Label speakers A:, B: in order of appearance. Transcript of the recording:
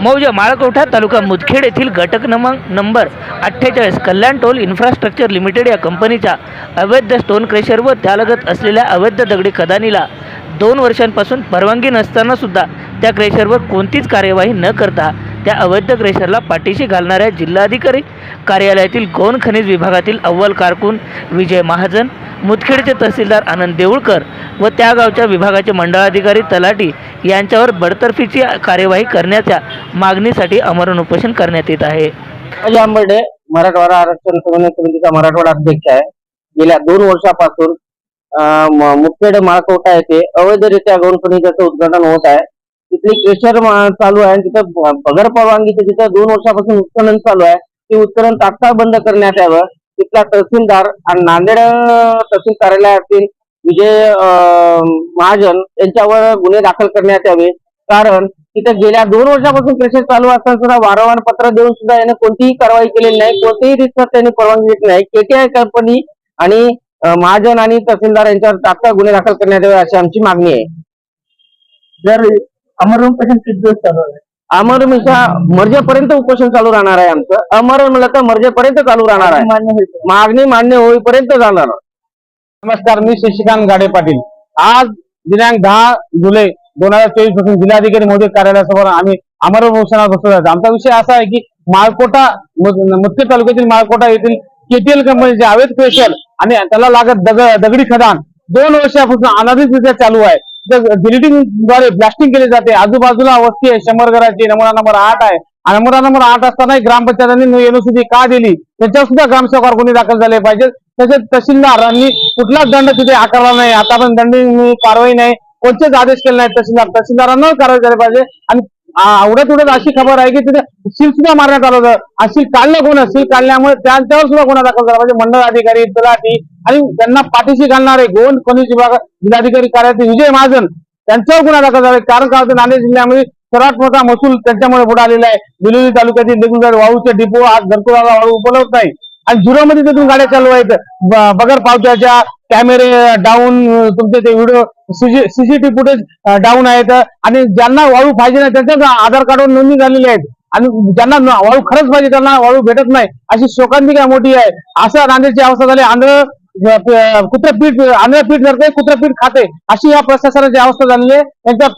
A: मौजा माळकोठा तालुका मुदखेड येथील घटक क्रमांक नंबर अठ्ठेचाळीस कल्याण टोल इन्फ्रास्ट्रक्चर लिमिटेड या कंपनीच्या अवैध स्टोन क्रेशर व त्यालगत असलेल्या अवैध दगडी खदानीला दोन वर्षांपासून परवानगी नसताना सुद्धा त्या क्रेशरवर कोणतीच कार्यवाही न करता त्या अवैध ग्रेशरला पाठीशी घालणाऱ्या जिल्हाधिकारी कार्यालयातील गौण खनिज विभागातील अव्वल कारकून विजय महाजन मुदखेडचे तहसीलदार आनंद देऊळकर व त्या गावच्या विभागाचे मंडळाधिकारी तलाटी यांच्यावर बडतर्फीची कार्यवाही करण्याच्या मागणीसाठी आमरण उपोषण करण्यात येत आहे.
B: अजय आंबर्डे मराठवाडा आरक्षण समन्वय समितीचा मराठवाडा अध्यक्ष आहे. गेल्या दोन वर्षापासून मुखेड माळकोटा येथे अवैधरित्या गौण खनिजाचं उद्घाटन होत आहे. तिथली क्रेशर चालू आहे आणि तिथं ब- बगर परवानगीचं तिथं दोन वर्षापासून उत्खनन चालू आहे. ते उत्खनन तात्काळ बंद करण्यात यावं. तिथला तहसीलदार आणि नांदेड तहसील कार्यालयातील विजय महाजन यांच्यावर गुन्हे दाखल करण्यात यावे. कारण तिथं गेल्या दोन वर्षापासून प्रेशर चालू असताना सुद्धा वारंवार पत्र देऊन सुद्धा याने कोणतीही कारवाई केलेली नाही. कोणतीही रितसर त्यांनी परवानगी घेतली नाही. केटीआय कंपनी आणि महाजन आणि तहसीलदार यांच्यावर तात्काळ गुन्हे दाखल करण्यात यावे अशी आमची मागणी आहे.
C: जर अमर उपोषण किती दिवस चालू आहे?
B: अमर मिशा मर्जेपर्यंत उपोषण चालू राहणार आहे आमचं. अमर म्हणलं तर मर्जेपर्यंत चालू राहणार आहे? मागणी मान्य होईपर्यंत जाणार
D: नमस्कार मी शशिकांत गाडे पाटील. आज दिनांक दहा जुलै दोन हजार चोवीसपासून जिल्हाधिकारी महोदय कार्यालयासमोर आम्ही अमर उपोषणात बसलो आहे आमचा विषय असा आहे की माळकोटा मुद- मुदखेड तालुक्यातील माळकोटा येथील केटीएल कंपनीचे अवैध क्रेशर आणि त्याला लागत दग दगडी खदान दोन वर्षापासून अनाधिकृतरित्या चालू आहे. डिलिटिंगद्वारे ब्लास्टिंग केले जाते. आजूबाजूला वस्ती आहे शंभर घराची नमुना नंबर आठ आहे. आणि नमुना नंबर आठ असताना ग्रामपंचायतांनी एनओसीडी का दिली? त्याच्यावर सुद्धा ग्रामसेवकार गुन्हे दाखल झाले पाहिजे तसेच तहसीलदारांनी कुठलाच दंड तिथे आकारला नाही. आतापर्यंत दंड कारवाई नाही. कोणतेच आदेश केले नाही तहसीलदार. तहसीलदारांना कारवाई झाली पाहिजे. आणि आवडत उडत अशी खबर आहे की तिथे सील सुद्धा मारण्यात आलं होतं. अशी काढलं कोण? सील काढल्यामुळे त्यांच्यावर सुद्धा गुन्हा दाखल झाला. म्हणजे मंडळ अधिकारी तलाठी आणि त्यांना पाठीशी घालणारे गोंड खनिज विभाग जिल्हाधिकारी कार्यालयाचे विजय महाजन त्यांच्यावर गुन्हा दाखल झाला. कारण का? होतं नांदेड जिल्ह्यामध्ये सर्वात मोठा महसूल त्यांच्यामुळे पुढे आलेला आहे. बिलोली तालुक्यातील देखील वाळूचे डिपो आज घरकुलाला वाळू उपलब्ध नाही. आणि झुरोमध्ये तिथून गाड्या चालू आहेत बगर पावत्याच्या कॅमेरे डाऊन तुमचे ते व्हिडिओ सीसीटीव्ही फुटेज डाऊन आहेत. आणि ज्यांना वाळू पाहिजे नाही त्यांच्या आधार कार्डवर नोंदणी झालेली आहेत. आणि ज्यांना वाळू खरंच पाहिजे त्यांना वाळू भेटत नाही. अशी शोकांतिका मोठी आहे? असं नांदेडची अवस्था झाली. आंध्र कुत्रपीठ आंध्र पीठ धरते कुत्रपीठ खाते. अशी या प्रशासनाची अवस्था झालेली आहे. त्यांच्या